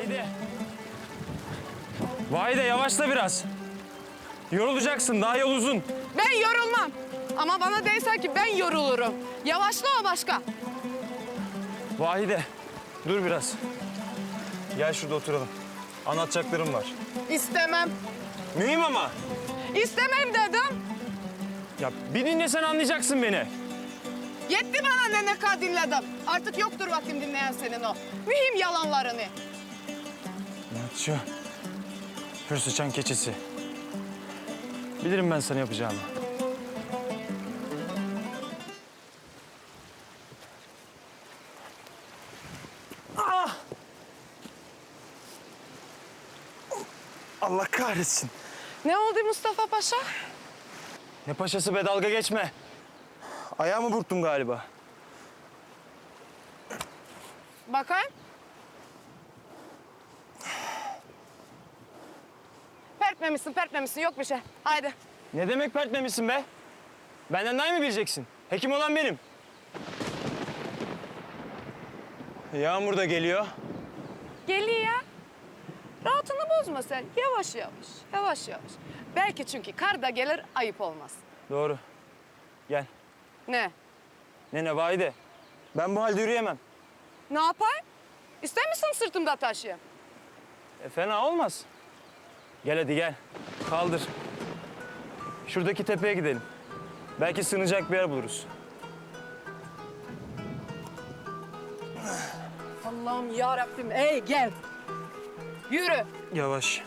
Vahide. Vahide yavaşla biraz. Yorulacaksın daha yol uzun. Ben yorulmam. Ama bana değse ki ben yorulurum. Yavaşla o başka. Vahide dur biraz. Gel şurada oturalım. Anlatacaklarım var. İstemem. Mühim ama. İstemem dedim. Ya bir dinlesen anlayacaksın beni. Yetti bana ne ne kadar dinledim. Artık yoktur vaktim dinleyen senin o. Mühim yalanlarını. İnatçı. Hür sıçan keçisi. Bilirim ben sana yapacağımı. Ah! Allah kahretsin. Ne oldu Mustafa Paşa? Ne paşası be dalga geçme. Ayağımı burktum galiba. Bakayım. Pertmemişsin, pertmemişsin. Yok bir şey. Haydi. Ne demek pertmemişsin be? Benden daha iyi mi bileceksin? Hekim olan benim. Yağmur da geliyor. Geliyor ya. Rahatını bozma sen. Yavaş yavaş, yavaş yavaş. Belki çünkü kar da gelir, ayıp olmaz. Doğru. Gel. Ne? Nene Vahide. Ben bu halde yürüyemem. Ne yapayım? İster misin sırtımda taşıyayım? E, fena olmaz. Gel hadi gel. Kaldır. Şuradaki tepeye gidelim. Belki sığınacak bir yer buluruz. Allah'ım ya Rabbim, ey gel. Yürü. Yavaş.